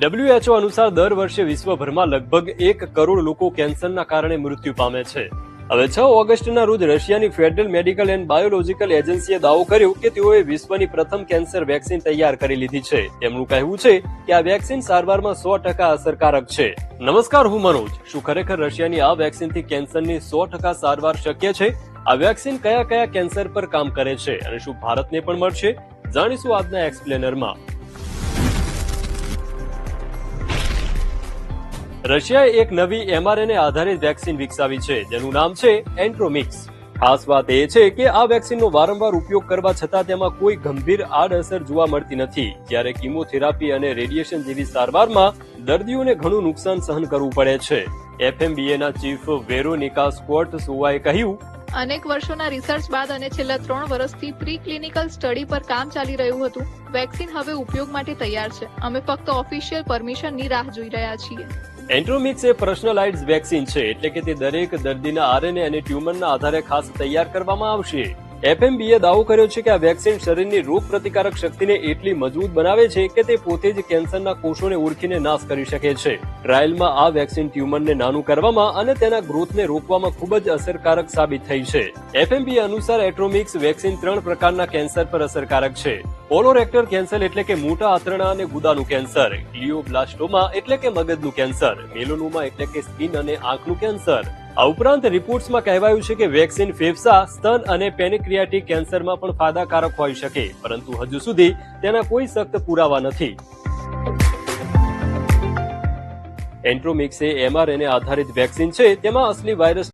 WHO અનુસાર દર વર્ષે વિશ્વભરમાં લગભગ એક કરોડ લોકો કેન્સરના કારણે મૃત્યુ પામે છે. હવે છ ઓગસ્ટના રોજ રશિયાની ફેડરલ મેડિકલ એન્ડ બાયોલોજીકલ એજન્સીએ દાવો કર્યો કે તેઓએ વિશ્વની પ્રથમ કેન્સર વેક્સિન તૈયાર કરી લીધી છે. તેમનું કહેવું છે કે આ વેક્સિન સારવારમાં સો ટકા અસરકારક છે. નમસ્કાર, હું મનોજ. શું ખરેખર રશિયાની આ વેક્સિનથી કેન્સરની સો ટકા સારવાર શક્ય છે? આ વેક્સિન કયા કયા કેન્સર પર કામ કરે છે અને શું ભારતને પણ મળશે? જાણીશું આજના એક્સપ્લેનરમાં. રશિયાએ એક નવી એમઆરએનએ આધારિત વેક્સિન વિકસાવી છે, જેનું નામ છે એન્ટ્રોમિક્સ. ખાસ વાત એ છે કે આ વેક્સિનનો વારંવાર ઉપયોગ કરવા છતાં તેમાં કોઈ ગંભીર આડઅસર જોવા મળતી નથી. જ્યારે કિમોથેરાપી અને રેડિયેશન જેવી સારવારમાં દર્દીઓને ઘણું નુકસાન સહન કરવું પડે છે. એફએમબીએના ચીફ વેરોનિકા સ્કોટ સુવાએ કહ્યું, અનેક વર્ષોના રિસર્ચ બાદ અને છેલ્લા ત્રણ વર્ષથી પ્રી ક્લિનિકલ સ્ટડી પર કામ ચાલી રહ્યું હતું. વેક્સિન હવે ઉપયોગ માટે તૈયાર છે. અમે ફક્ત ઓફિશિયલ પરમિશનની રાહ જોઈ રહ્યા છીએ. એન્ટ્રોમિક્સ એ પર્સનલાઇઝ વેક્સિન છે, એટલે કે તે દરેક દર્દીના આરએનએ અને ટ્યુમરના આધારે ખાસ તૈયાર કરવામાં આવશે. એફએમબીએ દાવો કર્યો છે કે આ વેક્સિન શરીરની રોગ પ્રતિકારક શક્તિને એટલી મજબૂત બનાવે છે કે તે પોતે જ કેન્સરના કોષોને ઓળખીને નાશ કરી શકે છે. ટ્રાયલમાં આ વેક્સિન ટ્યુમરને નાનું કરવામાં અને તેના ગ્રોથને રોકવામાં ખૂબ જ અસરકારક સાબિત થઈ છે. એફએમબીએ અનુસાર એટ્રોમિક્સ વેક્સિન ત્રણ પ્રકારના કેન્સર પર અસરકારક છે. કોલોરેક્ટર કેન્સર એટલે કે મોટા આંતરડા અને ગુદાનું કેન્સર. ગ્લિયોબ્લાસ્ટોમા એટલે કે મગજનું કેન્સર. મેલોનોમા એટલે કે સ્કિન અને આંખનું કેન્સર. આ ઉપરાંત રિપોર્ટ્સમાં કહેવાયું છે કે વેક્સિન ફેફસા, સ્તન અને પેનિક્રિયાટિક કેન્સરમાં પણ ફાયદાકારક હોઈ શકે, પરંતુ હજુ સુધી તેના કોઈ સખ્ત પુરાવા નથી. એન્ટ્રોમિક્સ એ એમઆરએનએ આધારિત વેક્સિન છે, તેમાં અસલી વાયરસ